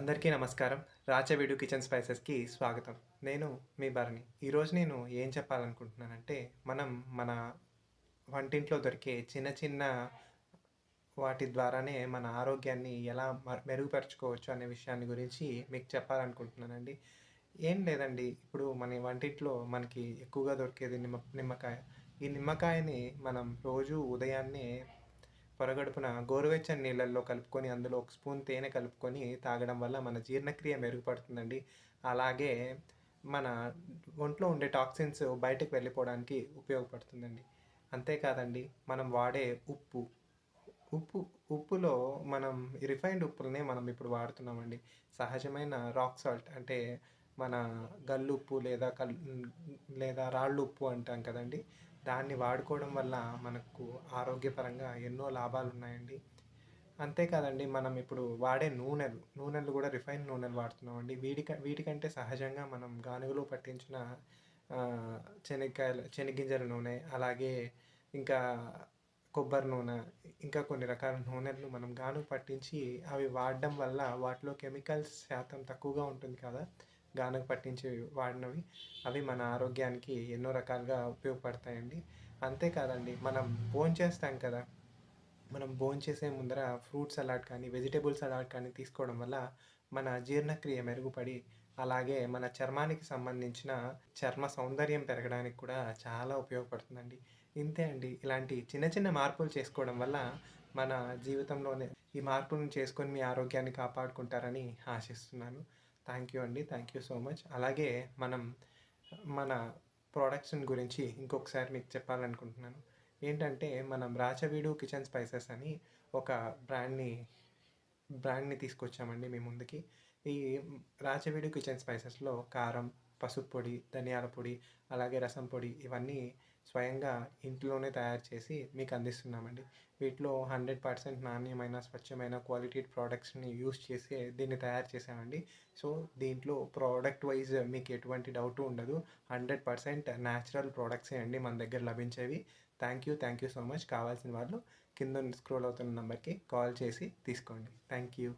అందరికీ నమస్కారం. రాచవీడు కిచెన్ స్పైసెస్కి స్వాగతం. నేను మీ భరణి. ఈరోజు నేను ఏం చెప్పాలనుకుంటున్నానంటే మనం మన వంటింట్లో దొరికే చిన్న చిన్న వాటి ద్వారానే మన ఆరోగ్యాన్ని ఎలా మెరుగుపరచుకోవచ్చు మెరుగుపరుచుకోవచ్చు అనే విషయాన్ని గురించి మీకు చెప్పాలనుకుంటున్నానండి. ఏం లేదండి. ఇప్పుడు మన వంటింట్లో మనకి ఎక్కువగా దొరికేది నిమ్మ నిమ్మకాయ. ఈ నిమ్మకాయని మనం రోజు ఉదయాన్నే పొరగడుపున గోరువెచ్చని నీళ్ళల్లో కలుపుకొని అందులో ఒక స్పూన్ తేనె కలుపుకొని తాగడం వల్ల మన జీర్ణక్రియ మెరుగుపడుతుందండి. అలాగే మన ఒంట్లో ఉండే టాక్సిన్స్ బయటకు వెళ్ళిపోవడానికి ఉపయోగపడుతుందండి. అంతేకాదండి మనం వాడే ఉప్పు. ఉప్పు ఉప్పులో మనం రిఫైన్డ్ ఉప్పులనే మనం ఇప్పుడు వాడుతున్నామండి. సహజమైన రాక్ సాల్ట్ అంటే మన గల్లు ఉప్పు లేదా కల్ లేదా రాళ్ళు ఉప్పు అంటాం కదండి. దాన్ని వాడుకోవడం వల్ల మనకు ఆరోగ్యపరంగా ఎన్నో లాభాలు ఉన్నాయండి అంతేకాదండి మనం ఇప్పుడు వాడే నూనెలు నూనెలు కూడా రిఫైన్ నూనెలు వాడుతున్నామండి. వీటిక వీటికంటే సహజంగా మనం గానుగలో పట్టించిన ఆ, శనగింజల నూనె అలాగే ఇంకా కొబ్బరి నూనె ఇంకా కొన్ని రకాల నూనెలను మనం గానుగ పట్టించి అవి వాడడం వల్ల వాటిలో కెమికల్స్ శాతం తక్కువగా ఉంటుంది కదా. గానకు పట్టించి వాడినవి. అవి మన ఆరోగ్యానికి ఎన్నో రకాలుగా ఉపయోగపడతాయండి. అంతేకాదండి మనం భోంచేస్తాం కదా మనం భోంచేసే ముందర ఫ్రూట్ సలాడ్ కానీ వెజిటేబుల్ సలాడ్ కానీ తీసుకోవడం వల్ల మన జీర్ణక్రియ మెరుగుపడి అలాగే మన చర్మానికి సంబంధించిన చర్మ సౌందర్యం పెరగడానికి కూడా చాలా ఉపయోగపడుతుందండి. ఇంతే అండి ఇలాంటి చిన్న చిన్న మార్పులు చేసుకోవడం వల్ల మన జీవితంలోనే ఈ మార్పులను చేసుకొని మీ ఆరోగ్యాన్ని కాపాడుకుంటారని ఆశిస్తున్నాను. థ్యాంక్ యూ అండి. Thank you so much. అలాగే మనం మన ప్రొడక్షన్ గురించి ఇంకొకసారి మీకు చెప్పాలనుకుంటున్నాను. ఏంటంటే మనం రాచవీడు కిచెన్ స్పైసెస్ అని ఒక బ్రాండ్ని బ్రాండ్ని తీసుకొచ్చామండి మీ ముందుకి. ఈ రాచవీడు కిచెన్ స్పైసెస్లో కారం పసుపు పొడి ధనియాల పొడి అలాగే రసం పొడి ఇవన్నీ స్వయంగా ఇంట్లోనే తయారు చేసి మీకు అందిస్తున్నామండి. వీటిలో హండ్రెడ్ పర్సెంట్ నాణ్యమైన స్వచ్ఛమైన క్వాలిటీ ప్రోడక్ట్స్ని యూస్ చేసి దీన్ని తయారు చేసామండి. సో దీంట్లో ప్రోడక్ట్ వైజ్ మీకు ఎటువంటి డౌట్ ఉండదు. హండ్రెడ్ పర్సెంట్ న్యాచురల్ ప్రోడక్ట్సే అండి మన దగ్గర లభించేవి. Thank you thank you so much. కావాల్సిన వాళ్ళు కింద స్క్రోల్ అవుతున్న నెంబర్కి కాల్ చేసి తీసుకోండి. Thank you.